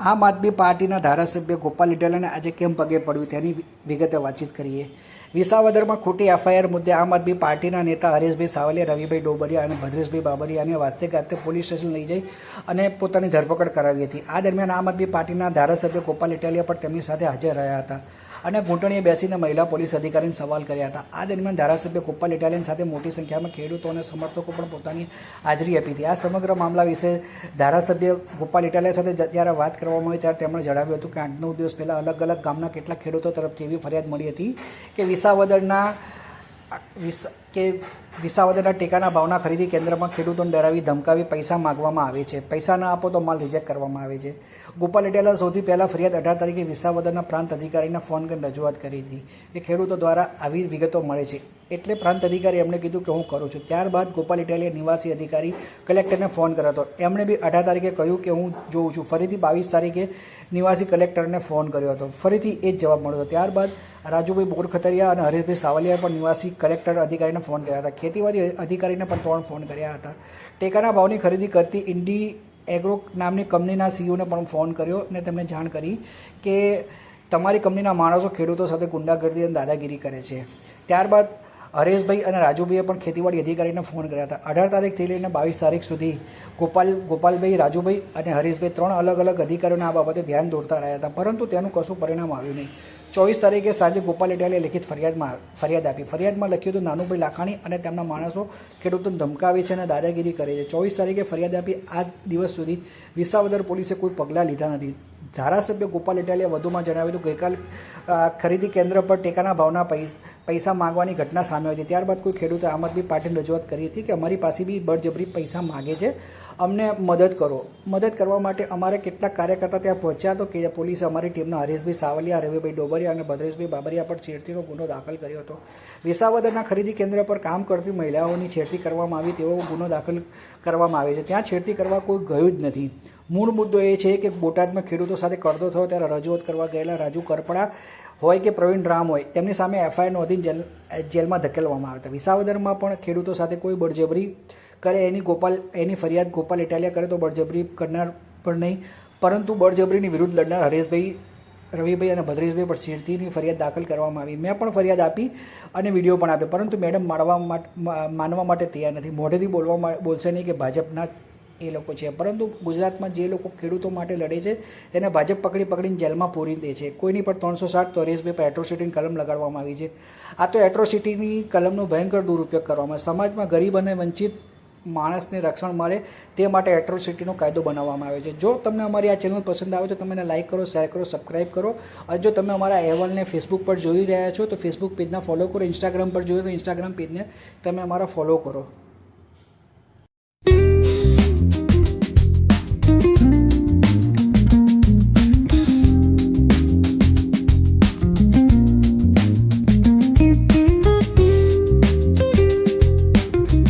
આમ આદમી પાર્ટીના ધારાસભ્ય ગોપાલ ઇટાલિયાને આજે કેમ પગે પડ્યું તેની વિગતે વાતચીત કરીએ. વિસાવદરમાં ખોટી એફઆઈઆર મુદ્દે આમ આદમી પાર્ટીના નેતા હરેશભાઈ સાવલિયા, રવિભાઈ ડોબરિયા અને ભદ્રેશભાઈ બાબરિયાને વાસ્તે ગાતે પોલીસ સ્ટેશન લઈ જઈ અને પોતાની ધરપકડ કરાવી હતી. આ દરમિયાન આમ આદમી પાર્ટીના ધારાસભ્ય ગોપાલ ઇટાલિયા પણ તેમની સાથે હાજર રહ્યા હતા. અને ઘૂંટણીએ બેસીને મહિલા પોલીસ અધિકારીને સવાલ કર્યા હતા. આ દરમિયાન ધારાસભ્ય ગોપાલ ઇટાલિયન સાથે મોટી સંખ્યામાં ખેડૂતો અને સમર્થકો પણ પોતાની હાજરી આપી હતી. આ સમગ્ર મામલા વિશે ધારાસભ્ય ગોપાલ ઇટાલિયા સાથે જ્યારે વાત કરવામાં આવી ત્યારે તેમણે જણાવ્યું હતું કે આઠ નવ દિવસ પહેલાં અલગ અલગ ગામના કેટલાક ખેડૂતો તરફથી એવી ફરિયાદ મળી હતી કે વિસાવદરના વિસ કે વિસાવદરના ટેકાના ભાવના ખરીદી કેન્દ્રમાં ખેડૂતોને ડરાવી ધમકાવી પૈસા માગવામાં આવે છે. પૈસા ન આપો તો માલ રિજેક્ટ કરવામાં આવે છે. ગોપાલ ઇટાલિયા સૌથી પહેલાં ફરિયાદ અઢાર તારીખે વિસાવદરના પ્રાંત અધિકારીના ફોન કરીને રજૂઆત કરી હતી કે ખેડૂતો દ્વારા આવી વિગતો મળે છે. એટલે પ્રાંત અધિકારી એમણે કીધું કે હું કરું છું. ત્યારબાદ ગોપાલ ઇટાલિયા નિવાસી અધિકારી કલેક્ટરને ફોન કર્યો હતો. એમણે બી અઢાર તારીખે કહ્યું કે હું જોઉં છું. ફરીથી બાવીસ તારીખે નિવાસી કલેક્ટરને ફોન કર્યો હતો. ફરીથી એ જ જવાબ મળ્યો ત્યારબાદ રાજુભાઈ બોરખતરિયા અને હરેશભાઈ સાવલિયાએ પણ નિવાસી કલેક્ટર અધિકારીને ફોન કર્યા હતા. ખેતીવાડી અધિકારીને પણ ત્રણ ફોન કર્યા હતા. ટેકાના ભાવની ખરીદી કરતી ઇન્ડી એગ્રો નામની કંપનીના સીઈઓને પણ ફોન કર્યો અને તેમણે જાણ કરી કે તમારી કંપનીના માણસો ખેડૂતો સાથે ગુંડાગર્દી અને દાદાગીરી કરે છે. ત્યારબાદ હરેશભાઈ અને રાજુભાઈએ પણ ખેતીવાડી અધિકારીને ફોન કર્યા હતા. અઢાર તારીખથી લઈને બાવીસ તારીખ સુધી ગોપાલ, ગોપાલભાઈ, રાજુભાઈ અને હરેશભાઈ ત્રણ અલગ અલગ અધિકારીઓને આ બાબતે ધ્યાન દોરતા રહ્યા હતા. પરંતુ તેનું કશું પરિણામ આવ્યું નહીં. ચોવીસ તારીખે સાંજે ગોપાલ ઇટાલીએ લેખિત ફરિયાદમાં ફરિયાદ આપી. ફરિયાદમાં લખ્યું હતું, નાનુભાઈ લાખાણી અને તેમના માણસો ખેડૂતોને ધમકાવે છે અને દાદાગીરી કરે છે. ચોવીસ તારીખે ફરિયાદ આપી. આ દિવસ સુધી વિસાવદર પોલીસે કોઈ પગલાં લીધા નથી. ધારાસભ્ય ગોપાલ ઇટાલીએ વધુમાં જણાવ્યું હતું ગઈકાલ ખરીદી કેન્દ્ર પર ટેકાના ભાવના પૈસ- માંગવાની ઘટના સામે આવી હતી. ત્યારબાદ કોઈ ખેડૂતે આમ આદમી રજૂઆત કરી હતી કે અમારી પાસે બી બળજબરી પૈસા માગે છે, અમને મદદ કરો. મદદ કરવા માટે અમારે કેટલાક કાર્યકર્તા ત્યાં પહોંચ્યા તો કે પોલીસે અમારી ટીમના હરેશભાઈ સાવલિયા રવિભાઈ ડોબરિયા અને ભદ્રેશભાઈ બાબરિયા પર છેડતીનો ગુનો દાખલ કર્યો હતો. વિસાવદરના ખરીદી કેન્દ્ર પર કામ કરતી મહિલાઓની છેડતી કરવામાં આવી તેવો ગુનો દાખલ કરવામાં આવે છે. ત્યાં છેડતી કરવા કોઈ ગયું જ નથી. મૂળ મુદ્દો એ છે કે બોટાદમાં ખેડૂતો સાથે કરતો થયો ત્યારે રજૂઆત કરવા ગયેલા રાજુ કરપડા હોય કે પ્રવીણ રામ હોય, તેમની સામે એફઆઈઆર નોંધી જેલ, જેલમાં ધકેલવામાં આવ્યા હતા. વિસાવદરમાં પણ ખેડૂતો સાથે કોઈ બળજબરી કરે એની ગોપાલ, એની ફરિયાદ ગોપાલ ઇટાલિયા કરે તો બળજબરી કરનાર પણ નહીં. પરંતુ બળજબરીની વિરુદ્ધ લડનાર હરેશભાઈ, રવિભાઈ અને ભદ્રેશભાઈ પર છેડતીની ફરિયાદ દાખલ કરવામાં આવી. મેં પણ ફરિયાદ આપી અને વીડિયો પણ આપ્યો. પરંતુ મેડમ માણવા માનવા માટે તૈયાર નથી. મોઢેથી બોલવા બોલશે નહીં કે ભાજપના એ લોકો છે. પરંતુ ગુજરાતમાં જે લોકો ખેડૂતો માટે લડે છે તેને ભાજપ પકડી પકડીને જેલમાં પૂરી દે છે. કોઈની પણ ત્રણસો સાત તો હરેશભાઈ પર એટ્રોસિટીની કલમ લગાડવામાં આવી છે. આ તો એટ્રોસિટીની કલમનો ભયંકર દુરુપયોગ કરવામાં. સમાજમાં ગરીબ અને વંચિત માણસને રક્ષણ મળે તે માટે એટ્રોસિટીનો કાયદો બનાવવામાં આવે છે. જો તમને અમારી આ ચેનલ પસંદ આવે તો તમે એને લાઇક કરો શેર કરો સબસ્ક્રાઇબ કરો. અને જો તમે અમારા અહેવાલને ફેસબુક પર જોઈ રહ્યા છો તો ફેસબુક પેજના ફોલો કરો ઇન્સ્ટાગ્રામ પર જોઈએ તો ઇન્સ્ટાગ્રામ પેજને તમે અમારા ફોલો કરો.